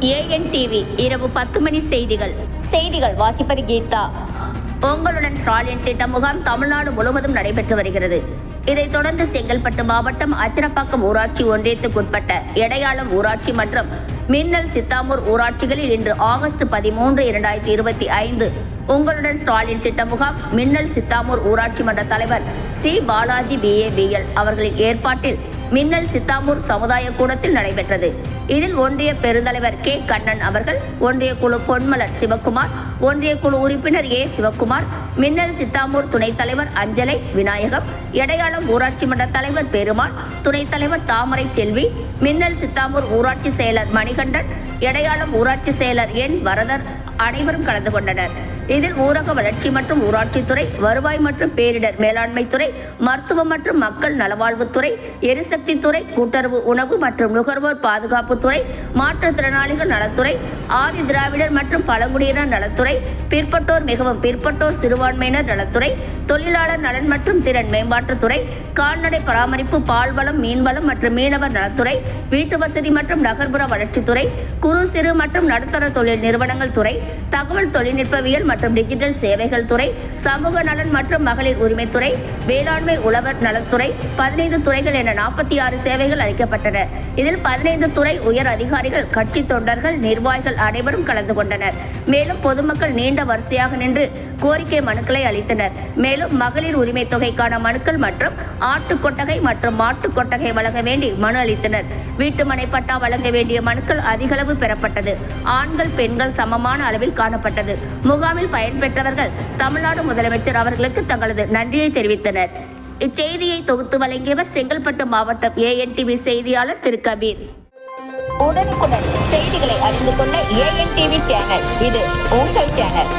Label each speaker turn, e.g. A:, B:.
A: AN TV இரவு பத்து மணி செய்திகள். செய்திகள் வாசிப்பது கீதா. பொங்கலுடன் ஸ்டாலின் திட்ட முகாம் தமிழ்நாடு முழுவதும் நடைபெற்று வருகிறது. இதைத் தொடர்ந்து செங்கல்பட்டு மாவட்டம் அச்சரப்பாக்கம் ஊராட்சி ஒன்றியத்துக்குட்பட்ட எடையாளம் ஊராட்சி மற்றும் மின்னல் சித்தாமூர் ஊராட்சிகளில் இன்று ஆகஸ்ட் பதிமூன்று இரண்டாயிரத்தி இருபத்தி ஐந்து. உங்களுடன் ஸ்டாலின் திட்ட முகாம் மின்னல் சித்தாமூர் ஊராட்சி மன்ற தலைவர் சி. பாலாஜி பிஏபிஎல் அவர்களின் ஏற்பாட்டில் மின்னல் சித்தாமூர் சமுதாய கூடத்தில் நடைபெற்றது. இதில் ஒன்றிய பெருந்தலைவர் கே. கண்ணன் அவர்கள் ஒன்றிய குழு பொன்மலர் சிவக்குமார் ஒன்றிய குழு உறுப்பினர் ஏ. சிவக்குமார் மின்னல் சித்தாமூர் துணைத் தலைவர் அஞ்சலை விநாயகம் எடையாளம் ஊராட்சி மன்ற தலைவர் பெருமாள் துணைத் தலைவர் தாமரை செல்வி மின்னல் சித்தாமூர் ஊராட்சி செயலர் மணிகண்டன் எடையாளம் ஊராட்சி செயலர் என். வரதர் அனைவரும் கலந்து கொண்டனர். இதில் ஊரக வளர்ச்சி மற்றும் ஊராட்சித்துறை வருவாய் மற்றும் பேரிடர் மேலாண்மைத்துறை மருத்துவம் மற்றும் மக்கள் நலவாழ்வுத்துறை எரிசக்தித்துறை கூட்டுறவு உணவு மற்றும் நுகர்வோர் பாதுகாப்புத்துறை மாற்றுத்திறனாளிகள் நலத்துறை ஆதி திராவிடர் மற்றும் பழங்குடியினர் நலத்துறை பிற்பட்டோர் மிகவும் பிற்பட்டோர் சிறுபான்மையினர் நலத்துறை தொழிலாளர் நலன் மற்றும் திறன் மேம்பாட்டுத்துறை கால்நடை பராமரிப்பு பால்வளம் மீன்வளம் மற்றும் மீனவர் நலத்துறை வீட்டு வசதி மற்றும் நகர்ப்புற வளர்ச்சித்துறை குறு சிறு மற்றும் நடுத்தர தொழில் நிறுவனங்கள் துறை தகவல் தொழில்நுட்பவியல் மற்றும் மற்றும் டிஜிட்டல் சேவைகள் துறை சமூக நலன் மற்றும் மகளிர் உரிமைத்துறை வேளாண்மை உழவர் நலத்துறை பதினைந்து துறைகள் என நாற்பத்தி ஆறு சேவைகள் அளிக்கப்பட்டன. இதில் பதினைந்து துறை உயர் அதிகாரிகள் கட்சி தொண்டர்கள் நிர்வாகிகள் அனைவரும் கலந்து கொண்டனர். மேலும் பொதுமக்கள் நீண்ட வரிசையாக நின்று கோரிக்கை மனுக்களை அளித்தனர். மேலும் மகளிர் உரிமை தொகைக்கான மனுக்கள் மற்றும் ஆட்டுக்கொட்டகை மற்றும் மாட்டுக் கொட்டகை வழங்க வேண்டி மனு அளித்தனர். வீட்டுமனை பட்டா வழங்க வேண்டிய மனுக்கள் அதிகளவு பெறப்பட்டது. ஆண்கள் பெண்கள் சமமான அளவில் காணப்பட்டது. முகாமில் பயன்பெற்றவர்கள் தமிழ்நாடு முதலமைச்சர் அவர்களுக்கு தங்களது நன்றியை தெரிவித்தனர். இச்செய்தியை தொகுத்து வழங்கியவர் செங்கல்பட்டு மாவட்டம் ஏஎன்டிவி செய்தியாளர் திரு. கபீர். உடனுக்குடன் செய்திகளை அறிந்து கொள்ள ஏஎன்டிவி சேனல். இது உங்கள் சேனல்.